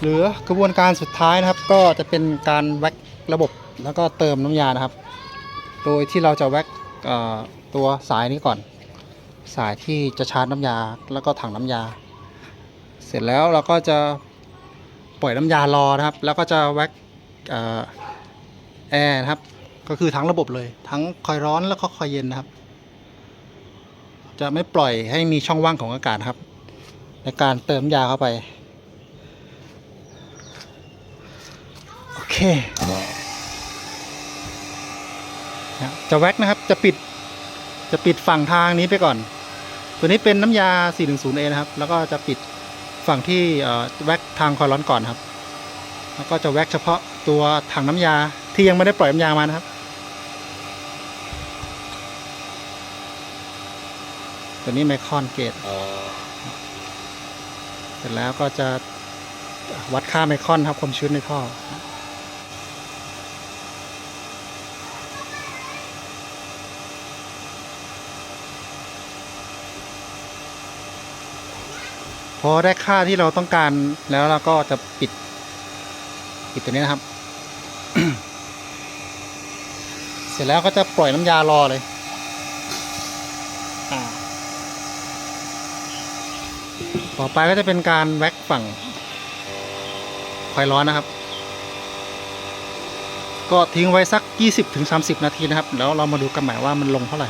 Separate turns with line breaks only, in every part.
เหลือกระบวนการสุดท้ายนะครับ ก็จะเป็นการแว็กระบบแล้วก็เติมน้ำยานะครับ โดยที่เราจะแว็กตัวสายนี้ก่อน สายที่จะชาร์จน้ำยาแล้วก็ถังน้ำยา เสร็จแล้วเราก็จะปล่อยน้ำยารอนะครับ แล้วก็จะแว็กแอร์นะครับ ก็คือทั้งระบบเลย ทั้งคอยร้อนแล้วก็คอยเย็นนะครับ จะไม่ปล่อยให้มีช่องว่างของอากาศครับ ในการเติมยาเข้าไป โอเคนะ จะแว็กนะครับ จะปิด จะปิดฝั่งทางนี้ไปก่อน ตัวนี้เป็นน้ำยา 410A นะครับ แล้วก็จะปิดฝั่งที่เอ่อแว็กทางคอยร้อนก่อนครับ แล้วก็จะแว็กเฉพาะตัวถังน้ำยาที่ยังไม่ได้ปล่อยน้ำยามานะครับ ตัวนี้ไมคอนเกต
อ๋อ
เสร็จแล้วก็จะวัดค่าไมคอนครับความชื้นในท่อ พอได้ค่าที่เราต้องการแล้วเราก็จะปิด ปิดตัวนี้นะครับ เสร็จแล้วก็จะปล่อยน้ำยารอเลยต่อไปก็จะเป็นการแว็กฝั่งคอยร้อนนะครับ ก็ทิ้งไว้สัก 20-30 นาทีนะครับ แล้วเรามาดูกันใหม่ว่ามันลงเท่าไหร่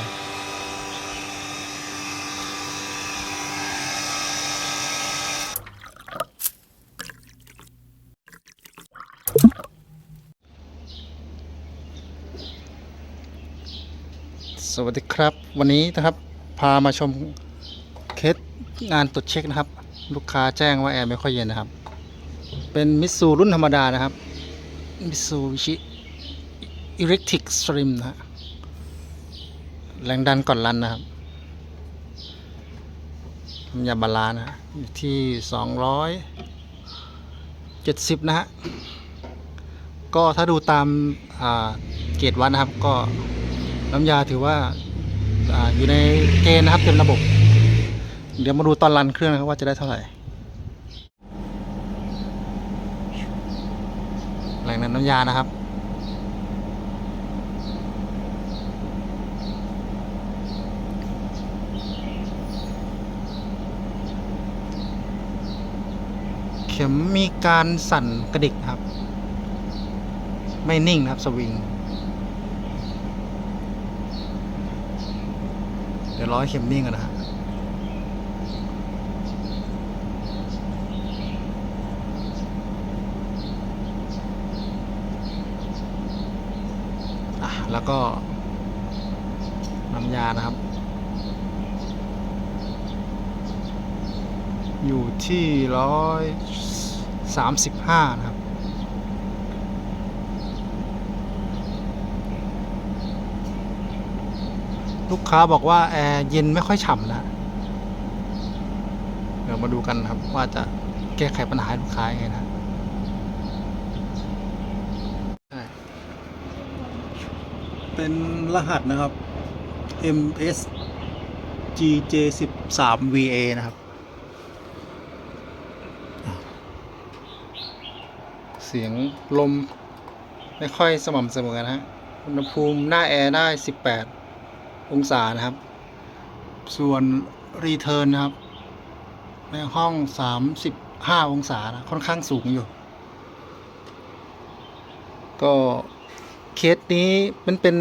วัสดีครับ วันนี้นะครับพามาชมเคสงานตรวจเช็คนะครับ ลูกค้าแจ้งว่าแอร์ไม่ค่อยเย็นนะครับ เป็นมิตซูรุ่นธรรมดานะครับมิตซูบิชิอิเล็กทริกสตรีมนะฮะแรงดันก่อนรันนะครับน้ำยาบาลานซ์นะฮะอยู่ที่ 270 นะฮะก็ถ้าดูตามเกจวัดนะครับก็ น้ำยาถือว่าออยู่ในเกณฑ์นะครับเต็มระบบ เดี๋ยวมาดูตอนรันเครื่องนะครับว่าจะได้เท่าไหร่แรงดันน้ำยานะครับเข็มมีการสั่นกระดิกครับ ไม่นิ่งครับสวิง เดี๋ยวรอเข็มนิ่งอนนะฮะอะแล้วก็น้ำยานะครับ อยู่ที่ร้อยสามสิบห้านะครับ ลูกค้าบอกว่าแอร์เย็นไม่ค่อยฉ่ำนะเดี๋ยวมาดูกันนะครับ ว่าจะแก้ไขปัญหาให้ลูกค้ายังไงนะเป็นรหัสนะครับ MS GJ 1 3 VA นะครับ เสียงลมไม่ค่อยสม่ำเสมอนะฮะ อุณหภูมิหน้าแอร์ได้ 18 องศานะครับ ส่วนรีเทิร์นนะครับ ในห้อง 35 องศานะค่อนข้างสูงอยู่ ก็เคสนี้มันเป็น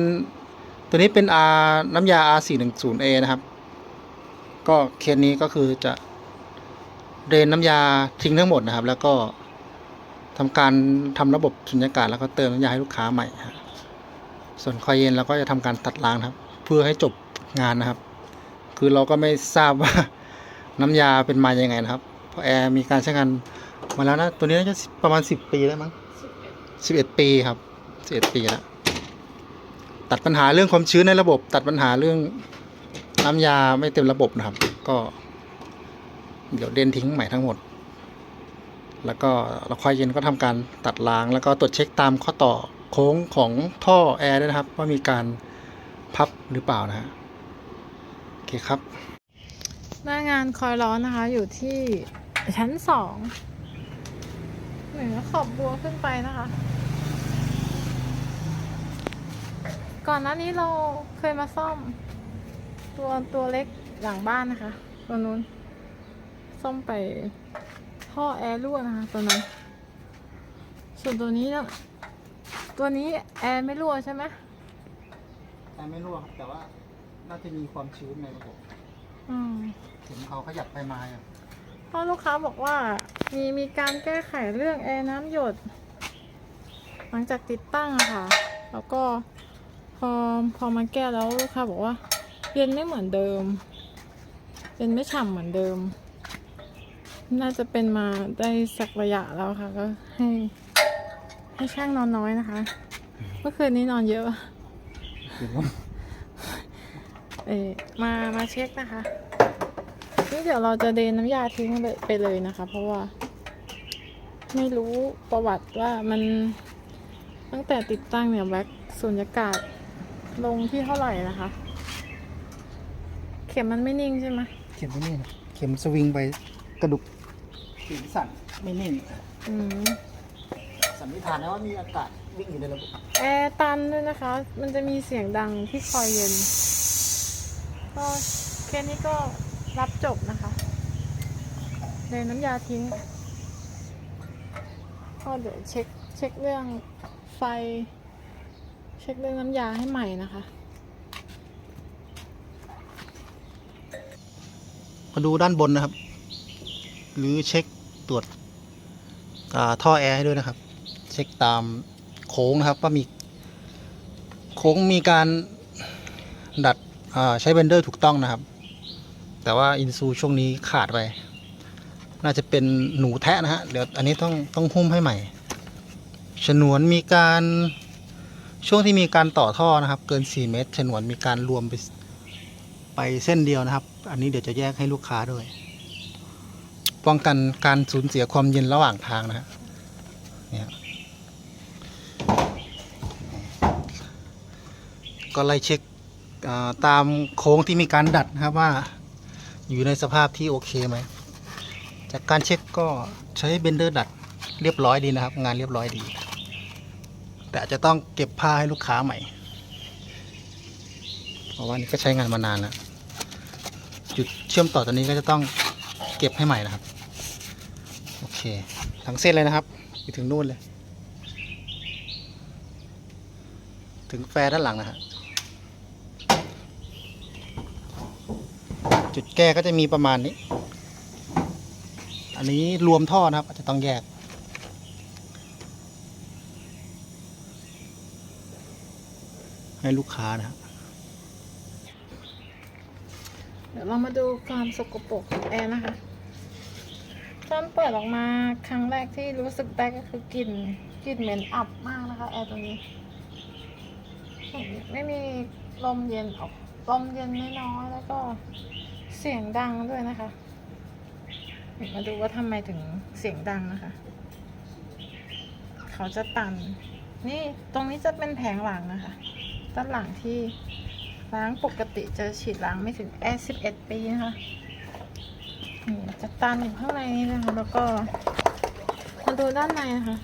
ตัวนี้เป็น R น้ำยา R410A นะครับ ก็เคสนี้ก็คือจะเดรนน้ำยาทิ้งทั้งหมดนะครับ แล้วก็ทำการทำระบบสุญญากาศแล้วก็เติมน้ำยาให้ลูกค้าใหม่ ส่วนคอยเย็นเราก็จะทำการตัดล้างครับ พื่อให้จบงานนะครับ คือเราก็ไม่ทราบว่าน้ำยาเป็นมายังไงนะครับ เพราะแอร์มีการใช้งานมาแล้วนะ ตัวนี้น่าจะประมาณ10ปีแล้วมั้ง11ปีครับ11ปีแล้วตัดปัญหาเรื่องความชื้นในระบบ ตัดปัญหาเรื่องน้ำยาไม่เต็มระบบนะครับ ก็ เดี๋ยวเดนทิ้งใหม่ทั้งหมด แล้วก็เราคอยเย็นก็ทำการตัดล้าง แล้วก็ตรวจเช็คตามข้อต่อโค้งของท่อแอร์ด้วยนะครับ ว่ามีการ พับหรือเปล่านะฮะโอเคครับ
หน้างานคอยร้อนนะคะ อยู่ที่ชั้นสอง
เหมือขอบบัวขึ้นไปนะคะ ก่อนหน้านี้เราเคยมาซ่อม ตัวตัวเล็กหลังบ้านนะคะ ตัวนู้น ซ่อมไปท่อแอร์รั่วนะคะ ตัวนั้น ส่วนตัวนี้เนี่ยตัวนี้แอร์ไม่รั่วใช่ไหม
แต่ไม่รั่วครับแต่ว่าน่าจะมีความชื้นในระบบ
อืม
เห็นเขาขยับไปมาอะ
เพราะลูกค้าบอกว่า มีมีการแก้ไขเรื่องแอร์น้ำหยด หลังจากติดตั้งอะค่ะ แล้วก็พอพอมาแก้แล้วลูกค้าบอกว่า เย็นไม่เหมือนเดิม เย็นไม่ฉ่ำเหมือนเดิม น่าจะเป็นมาได้สักระยะแล้วค่ะ ก็ให้ ให้ช่างนอนน้อยนะคะ เมื่อคืนนี้นอนเยอะ ปะ
เห็นว่า
เออมามาเช็คนะคะ นี่เดี๋ยวเราจะเดนน้ำยาทิ้งไปเลยนะคะ เพราะว่า ไม่รู้ประวัติว่ามันตั้งแต่ติดตั้งเนี่ยแว็กสุญญากาศลงที่เท่าไหร่นะคะ เข็มมันไม่นิ่งใช่ไหม
เข็มไม่นิ่งครับเข็มสวิงไปกระดุกสีสั่นไม่นิ่ง
อืม
สันนิษฐานนะว่ามีอากาศ วิ่งอยู่ในระบบ
แอร์ตันด้วยนะคะ มันจะมีเสียงดังที่คอยเย็น ก็แค่นี้ก็รับจบนะคะเดนน้ำยาทิ้ง ก็เดี๋ยวเช็คเช็คเรื่องไฟ เช็คเรื่องน้ำยาให้ใหม่นะคะ
มาดูด้านบนนะครับ หรือเช็คตรวจอ่าท่อแอร์ให้ด้วยนะครับ เช็คตาม โค้งนะครับว่ามีโค้งมีการดัดใช้เบนเดอร์ถูกต้องนะครับ แต่ว่าอินซูช่วงนี้ขาดไป น่าจะเป็นหนูแทะนะฮะเดี๋ยวอันนี้ต้องต้องหุ้มให้ใหม่ ฉนวนมีการช่วงที่มีการต่อท่อนะครับ เกิน 4 เมตร ฉนวนมีการรวมไปไปเส้นเดียวนะครับ อันนี้เดี๋ยวจะแยกให้ลูกค้าด้วย ป้องกันการสูญเสียความเย็นระหว่างทางนะฮะเนี่ย ก็ไล่เช็คตามโค้งที่มีการดัดนะครับว่าอยู่ในสภาพที่โอเคไหม จากการเช็คก็ใช้เบนเดอร์ดัดเรียบร้อยดีนะครับ งานเรียบร้อยดี แต่จจะต้องเก็บผ้าให้ลูกค้าใหม่ เพราะว่านี่ก็ใช้งานมานานแล้ว จุดเชื่อมต่อตัวนี้ก็จะต้องเก็บให้ใหม่นะครับ โอเคทั้งเส้นเลยนะครับไปถึงนู่นเลย ถึงแฟร์ด้านหลังนะฮะ จุดแก้ก็จะมีประมาณนี้ อันนี้รวมท่อนะครับอาจจะต้องแยก ให้ลูกค้านะครับ
เดี๋ยวเรามาดูความสกปรกของแอร์นะคะตอนเปิดออกมาครั้งแรกที่รู้สึกได้ก็คือกลิ่นกลิ่นเหม็นอับมากนะคะแอร์ตัวนี้ ไม่มีลมเย็นออกลมเย็นน้อยๆแล้วก็ เสียงดังด้วยนะคะ มาดูว่าทำไมถึงเสียงดังนะคะ เขาจะตัน นี่ตรงนี้จะเป็นแผงหลังนะคะ ด้านหลังที่ล้างปกติจะฉีดล้างไม่ถึงแอร์11ปีนะคะนี่จะตันอยู่ข้างในนี้นะคะ แล้วก็มาดูด้านในนะคะ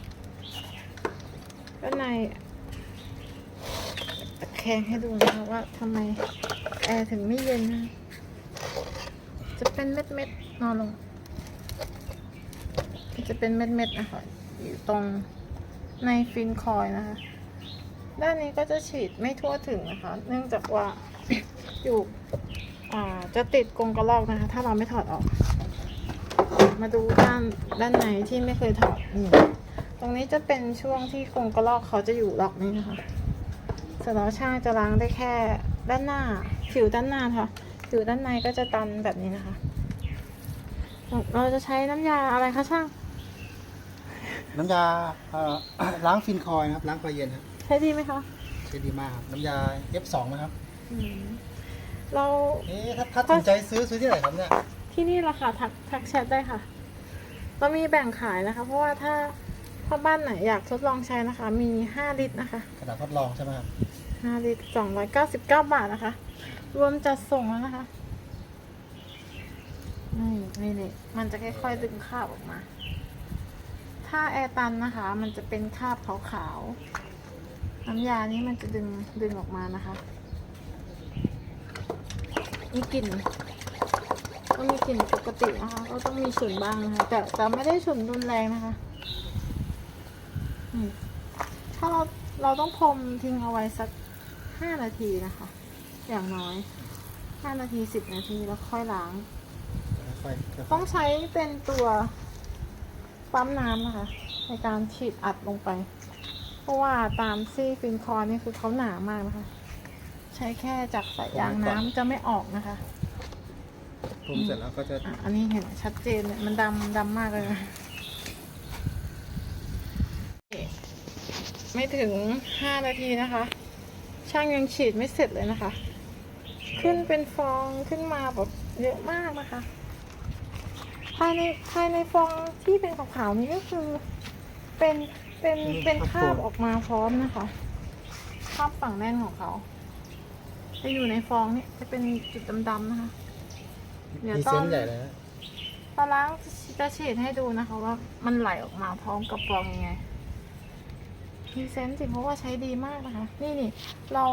ด้านในตะแคงให้ดูนะคะว่าทำไมแอร์ถึงไม่เย็นนะ จะเป็นเม็ดเม็ดๆนอนลง จะเป็นเม็ดเม็ดๆนะคะอยู่ตรงในฟินคอยนะคะ ด้านนี้ก็จะฉีดไม่ทั่วถึงนะคะ เนื่องจากว่าอยู่จะติดกรงกระรอกนะคะ ถ้าเราไม่ถอดออก มาดูด้านด้านในที่ไม่เคยถอดนี่ตรงนี้จะเป็นช่วงที่กรงกระรอกเขาจะอยู่ล็อกนี้นะคะเสร็จแล้วช่างจะล้างได้แค่ด้านหน้าผิวด้านหน้าค่ะ ผิวด้านในก็จะตันแบบนี้นะคะ เราจะใช้น้ำยาอะไรคะช่าง
น้ำยาเอ่อ ล้างฟินคอยล์นะครับ ล้างไฟเย็นครับ
ใช้ดีไหมคะ
ใช้ดีมากครับน้ำยา F2 นะครับ
อืมเรา
เอ๊ะถ้าถ้าสนใจซื้อซื้อที่ไหนครับเนี่ย
ที่นี่ราคาทักทักแชทได้ค่ะ เรามีแบ่งขายนะคะ เพราะว่าถ้าถ้าบ้านไหนอยากทดลองใช้นะคะ มี 5 ลิตรนะคะ
กระดาษทดลองใช่ไหมครับ
5ลิตร299บาทนะคะ รวมจัดส่งแล้วนะคะนี่นี่นี่มันจะค่อยๆดึงข้าวออกมา ถ้าแอร์ตันนะคะ มันจะเป็นคราบขาวๆ น้ำยานี้มันจะดึงดึงออกมานะคะ มีกลิ่น ก็มีกลิ่นปกตินะคะ ก็ต้องมีฉุนบ้างนะคะ แต่แต่ไม่ได้ฉุนรุนแรงนะคะอืมถ้าเราเราต้องพรมทิ้งเอาไว้สัก ห้านาทีนะคะ อย่างน้อยห้านาทีสิบนาทีแล้วค่อยล้าง
ค่อยๆ
ต้องใช้เป็นตัวปั๊มน้ำนะคะ ในการฉีดอัดลงไป เพราะว่าตามซี่ฟินคอร์นี่คือเขาหนามากนะคะ ใช้แค่จักรสายยางน้ำจะไม่ออกนะคะ
ปรุงเสร็จแล้วก็จะ
อะอันนี้เห็นชัดเจนเนี่ยมันดำดำมากเลยนะไม่ถึงห้านาทีนะคะ ช่างยังฉีดไม่เสร็จเลยนะคะ ขึ้นเป็นฟองขึ้นมาแบบเยอะมากนะคะ ภายในภายในฟองที่เป็นขาวๆนี้ก็คือ เป็นเป็นเป็นคราบออกมาพร้อมนะคะคราบฝั่งแน่นของเขาจะอยู่ในฟองนี่จะเป็นจุดดำๆนะคะ เดี๋ยว
มี
ต้
เซ
อง
นส์ใหญ่เลยนะ
ตอนล้างจะฉีดให้ดูนะคะว่ามันไหลออกมาพร้อมกับฟองยังไง พรีเซนต์สิเพราะว่าใช้ดีมากนะคะ นี่นี่เรา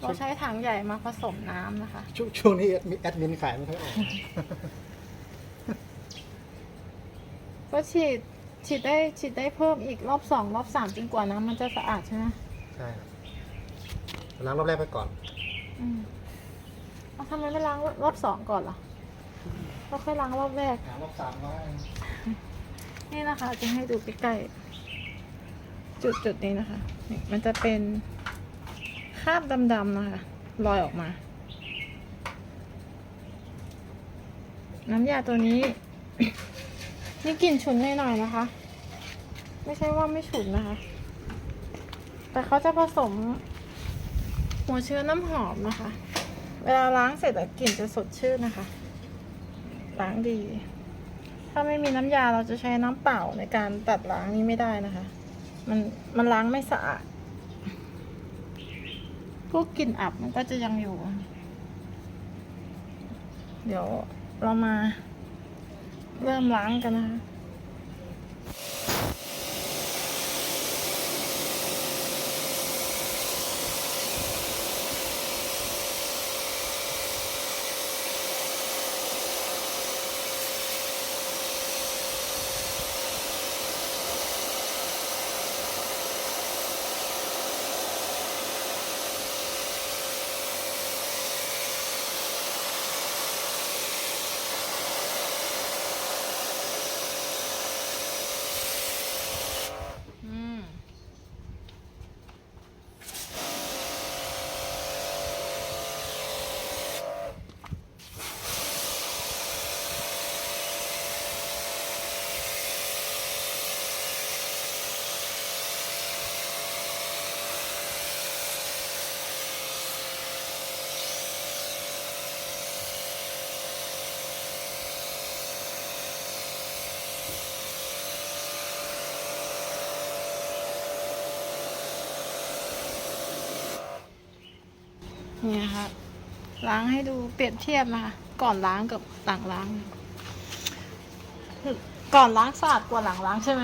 เราใช้ถังใหญ่มาผสมน้ำนะคะ
ช่วงช่วงนี้แอดมินแอดมินขายไม่ค่อยออก
ก็ฉีดฉีดได้ฉีดได้เพิ่มอีกรอบสองรอบสามจนกว่าน้ำมันจะสะอาดใช่ไหม
ใช่ครับล้างรอบแรกไปก่อน
อืมเอาทำไมไม่ล้างรอบสองก่อนล่ะแล้วค่อยล้างรอบแรก
หารอบสามร้อย
นี่นะคะจะให้ดูใกล้ๆ จุดจุดนี้นะคะนี่มันจะเป็นคราบดำๆนะคะลอยออกมา น้ำยาตัวนี้ นี่กลิ่นฉุนหน่อยๆนะคะ ไม่ใช่ว่าไม่ฉุนนะคะ แต่เขาจะผสม หัวเชื้อน้ำหอมนะคะ เวลาล้างเสร็จกลิ่นจะสดชื่นนะคะ ล้างดี ถ้าไม่มีน้ำยาเราจะใช้น้ำเปล่าในการตัดล้างนี้ไม่ได้นะคะ มันมันล้างไม่สะอาด พวกกลิ่นอับมันก็จะยังอยู่ เดี๋ยวเรามาเริ่มล้างกันนะคะ ล้างให้ดูเปรียบเทียบนะคะก่อนล้างกับหลังล้าง ก่อนล้างสะอาดกว่าหลังล้างใช่ไหม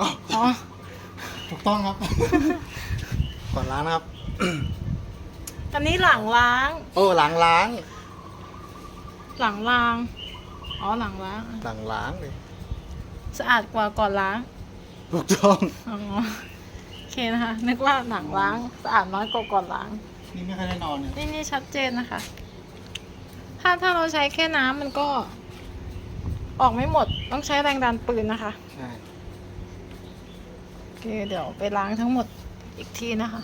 อ๋อ
ถูกต้องครับ ก่อนล้างนะครับ
อันนี้หลังล้าง
โอ้หลังล้าง
หลังล้าง อ๋อหลังล้าง
หลังล้างเลย
สะอาดกว่าก่อนล้าง
ถูกต้อง
อ๋อ โอเคนะคะ นึกว่าหลังล้าง สะอาดน้อยกว่าก่อนล้าง
นี่ไม่ค่อยได้นอนเนี่ย
นี่นี่ชัดเจนนะคะ ถ้าถ้าเราใช้แค่น้ำมันก็ ออกไม่หมดต้องใช้แรงดันปืนนะคะ
ใช่
โอเคเดี๋ยวไปล้างทั้งหมดอีกทีนะคะ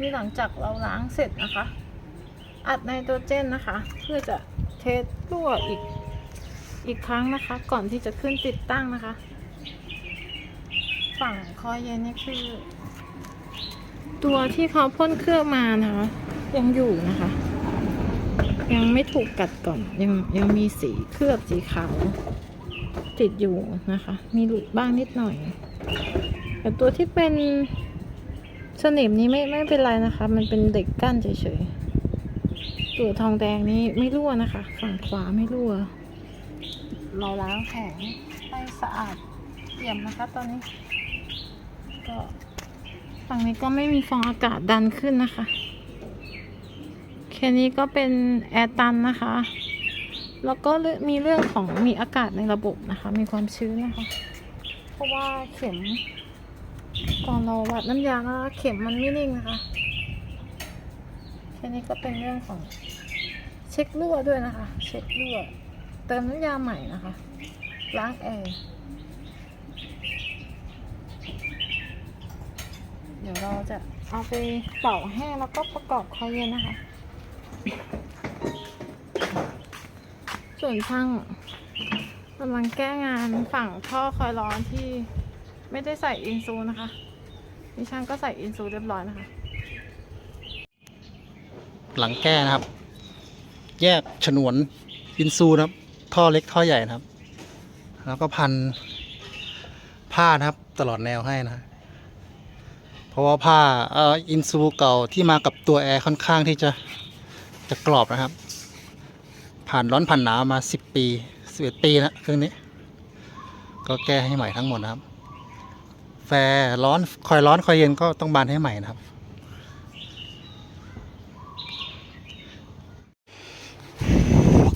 นี่หลังจากเราล้างเสร็จนะคะ อัดไนโตรเจนนะคะ เพื่อจะเทสรั่วอีกอีกครั้งนะคะ ก่อนที่จะขึ้นติดตั้งนะคะ ฝั่งคอยเย็นนี่คือ ตัวที่เขาพ่นเครื่องมานะคะ ยังอยู่นะคะ ยังไม่ถูกกัดก่อนยังยังมีสีเคลือบสีขาวติดอยู่นะคะ มีหลุดบ้างนิดหน่อย แต่ตัวที่เป็นสนิมนี้ไม่ไม่เป็นไรนะคะ มันเป็นเด็กกั้นเฉยๆตัวทองแดงนี้ไม่รั่วนะคะ ฝั่งขวาไม่รั่ว เราล้างแข็งให้สะอาดเอี่ยมนะคะตอนนี้ ก็ ฝั่งนี้ก็ไม่มีฟองอากาศดันขึ้นนะคะ แค่นี้ก็เป็นแอร์ตันนะคะ แล้วก็มีเรื่องของมีอากาศในระบบนะคะ มีความชื้นนะคะ เพราะว่าเข็มก่อนเราวัดน้ำยาแล้วเข็มมันไม่นิ่งนะคะ แค่นี้ก็เป็นเรื่องของเช็ครั่วด้วยนะคะ เช็ครั่ว เติมน้ำยาใหม่นะคะ ล้างแอร์ เดี๋ยวเราจะเอาไปเป่าแห้งแล้วก็ประกอบคอยเย็นนะคะ ส่วนช่างกำลังแก้งานฝั่งท่อคอยร้อนที่ไม่ได้ใส่อินซูนะคะนี่ช่างก็ใส่อินซูเรียบร้อยนะคะ
หลังแก้นะครับ แยกฉนวนอินซูนะครับ ท่อเล็กท่อใหญ่นะครับ แล้วก็พันผ้านะครับ ตลอดแนวให้นะ เพราะว่าผ้าเอ่ออินซูเก่าที่มากับตัวแอร์ค่อนข้างที่จะจะกรอบนะครับ ผ่านร้อนผ่านหนาวมา 10 ปี 11 ปีนะเครื่องนี้ ก็แก้ให้ใหม่ทั้งหมดนะครับ แฟร์ร้อนคอยร้อนคอยเย็นก็ต้องบานให้ใหม่นะครับ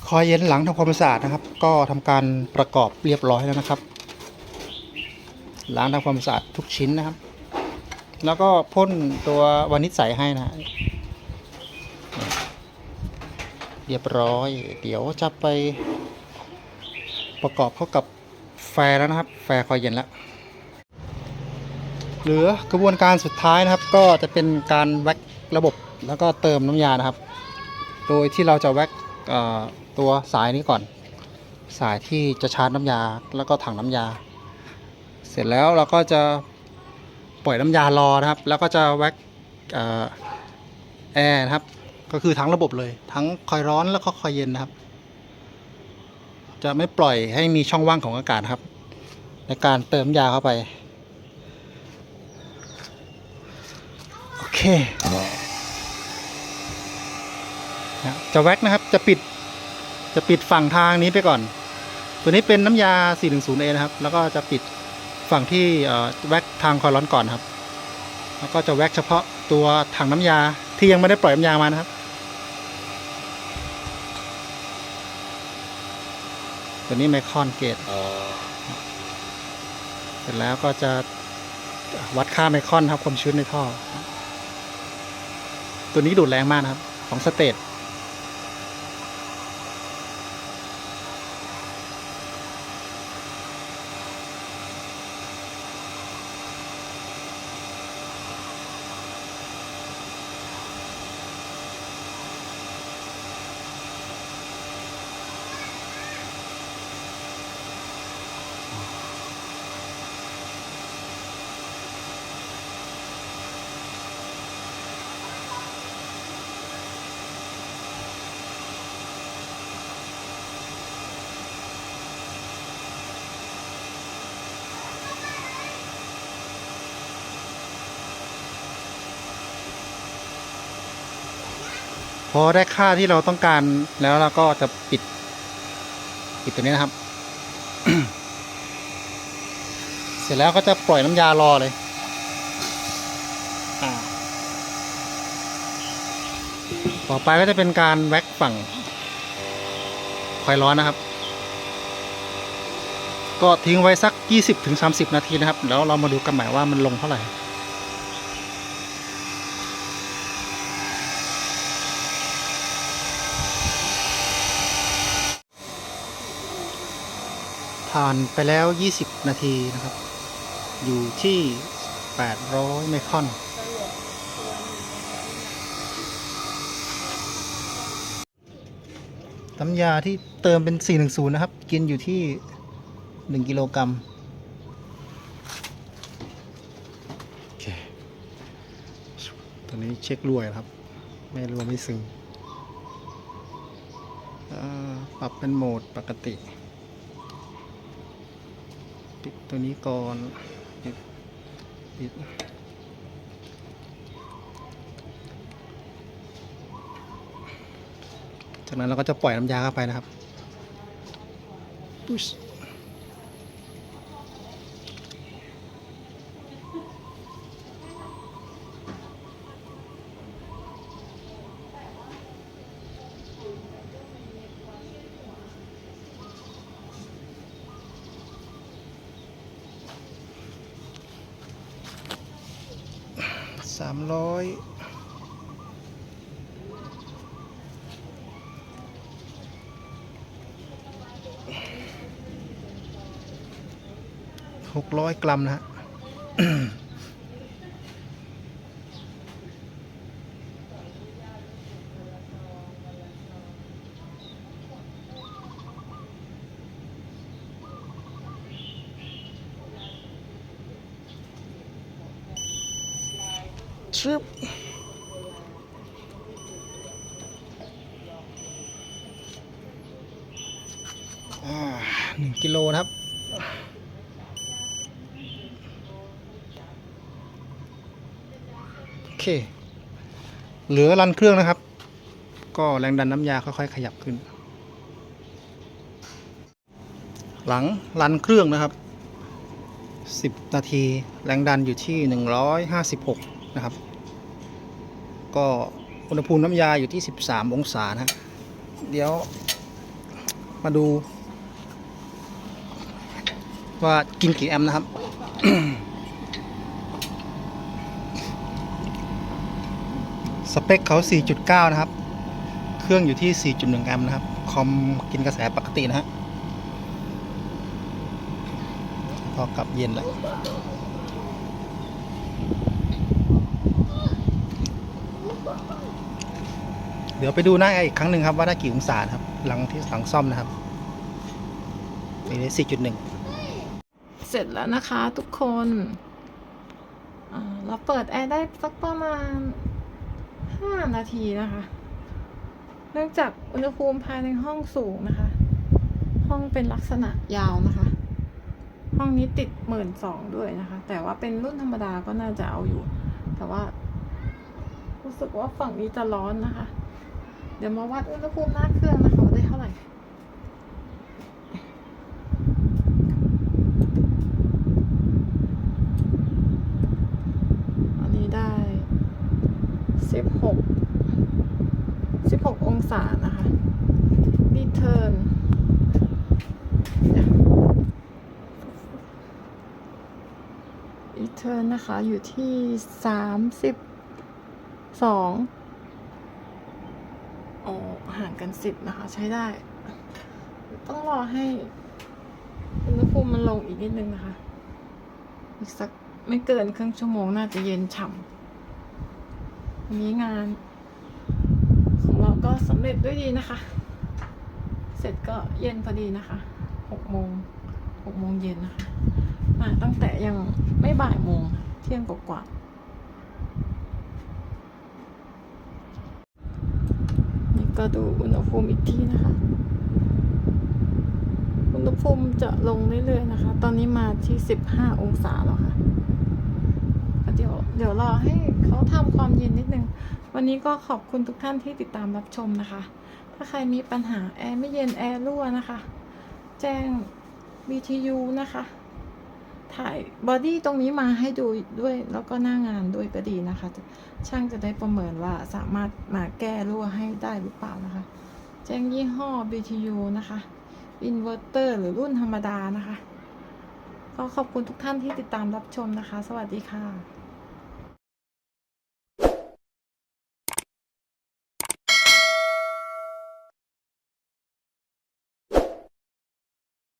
คอยเย็นหลังทำความสะอาดนะครับ ก็ทำการประกอบเรียบร้อยแล้วนะครับ ล้างทำความสะอาดทุกชิ้นนะครับ แล้วก็พ่นตัววานิชใสให้นะเรียบร้อย เดี๋ยวจะไปประกอบเข้ากับแฟแล้วนะครับ แฟคอยเย็นแล้ว เหลือกระบวนการสุดท้ายนะครับ ก็จะเป็นการแว็กระบบแล้วก็เติมน้ำยานะครับ โดยที่เราจะแว็กตัวสายนี้ก่อน สายที่จะชาร์จน้ำยาแล้วก็ถังน้ำยา เสร็จแล้วเราก็จะ ปล่อยน้ำยารอนะครับ แล้วก็จะแว็กแอร์นะครับ ก็คือทั้งระบบเลย ทั้งคอยร้อนแล้วก็คอยเย็นนะครับ จะไม่ปล่อยให้มีช่องว่างของอากาศครับ ในการเติมยาเข้าไป โอเค จะแว็กนะครับ จะปิด จะปิดฝั่งทางนี้ไปก่อน ตัวนี้เป็นน้ำยา 410A นะครับ แล้วก็จะปิด ฝั่งที่เอ่อแว็กทางคอยร้อนก่อนครับ แล้วก็จะแว็กเฉพาะตัวถังน้ำยาที่ยังไม่ได้ปล่อยน้ำยามานะครับ ตัวนี้ไมคอนเกตเสร็จแล้วก็จะวัดค่าไมคอนครับความชื้นในท่อ ตัวนี้ดูดแรงมากนะครับ ของสเตท อได้ค่าที่เราต้องการแล้วเราก็จะปิด ปิดตัวนี้นะครับ เสร็จแล้วก็จะปล่อยน้ำยารอเลยต่อไปก็จะเป็นการแว็กฝั่งคอยร้อนนะครับ ก็ทิ้งไว้สัก 20-30 นาทีนะครับ แล้วเรามาดูกันใหม่ว่ามันลงเท่าไหร่ ผ่านไปแล้ว 20 นาทีนะครับ อยู่ที่ 800 ไมครอน น้ำยาที่เติมเป็น 410 นะครับ กินอยู่ที่ 1 กิโลกรัมโอเคตอนนี้เช็ครวนะครับ ไม่รั่วไม่ซึมปรับเป็นโหมดปกติ ปิดตัวนี้ก่อนปิดปิดจากนั้นเราก็จะปล่อยน้ำยาเข้าไปนะครับ push ช สามร้อย หกร้อยกรัมนะฮะชึบอ่าหนึ่งกิโลนะครับ โอเค เหลือรันเครื่องนะครับ ก็แรงดันน้ำยาค่อยๆขยับขึ้น หลังรันเครื่องนะครับ 10 นาที แรงดันอยู่ที่ 156 นะครับ ก็อุณหภูมิน้ำยาอยู่ที่ 13 องศานะฮะเดี๋ยวมาดู ว่ากินกี่แอมป์นะครับ สเปคเขา 4.9 นะครับ เครื่องอยู่ที่ 4.1 แอมป์นะครับ คอมกินกระแสปกตินะฮะ พอกลับเย็นแล้วเดี๋ยวไปดูหน้าอีกครั้งหนึ่งครับว่าได้กี่องศาครับ หลังที่หลังซ่อมนะครับนี่สี่จุดหนึ่ง
เสร็จแล้วนะคะทุกคน เราเปิดแอร์ได้สักประมาณ 5นาทีนะคะ เนื่องจากอุณหภูมิภายในห้องสูงนะคะ ห้องเป็นลักษณะยาวนะคะ ห้องนี้ติดหมื่นสองด้วยนะคะ แต่ว่าเป็นรุ่นธรรมดาก็น่าจะเอาอยู่ แต่ว่า รู้สึกว่าฝั่งนี้จะร้อนนะคะ เดี๋ยวมาวัดอุณหภูมิหน้าเครื่องนะคะว่าได้เท่าไหร่ อันนี้ได้สิบหกสิบหกองศานะคะ รีเทิร์นรี เทิร์นนะคะ อยู่ที่สามสิบสองโอ้ห่างกันสิบนะคะ ใช้ได้ ต้องรอให้อุณหภูมิมันลงอีกนิดนึงนะคะ อีกสักไม่เกินครึ่งชั่วโมงน่าจะเย็นฉ่ำวันนี้งานของเราก็สำเร็จด้วยดีนะคะ เสร็จก็เย็นพอดีนะคะหกโมงหกโมงเย็นนะคะ มาตั้งแต่ยังไม่บ่ายโมงเที่ยงกว่าๆนี่ก็ดูอุณหภูมิอีกทีนะคะ อุณหภูมิจะลงเรื่อยๆนะคะ ตอนนี้มาที่15องศาแล้วค่ะเดี๋ยวเดี๋ยวรอให้เขาทำความเย็นนิดนึง วันนี้ก็ขอบคุณทุกท่านที่ติดตามรับชมนะคะ ถ้าใครมีปัญหาแอร์ไม่เย็นแอร์รั่วนะคะ แจ้ง BTU นะคะ ถ่ายบอดี้ตรงนี้มาให้ดูด้วยแล้วก็หน้างานด้วยก็ดีนะคะ ช่างจะได้ประเมินว่าสามารถมาแก้รั่วให้ได้หรือเปล่านะคะ แจ้งยี่ห้อ BTU นะคะอินเวอร์เตอร์หรือรุ่นธรรมดานะคะ ก็ขอบคุณทุกท่านที่ติดตามรับชมนะคะ สวัสดีค่ะ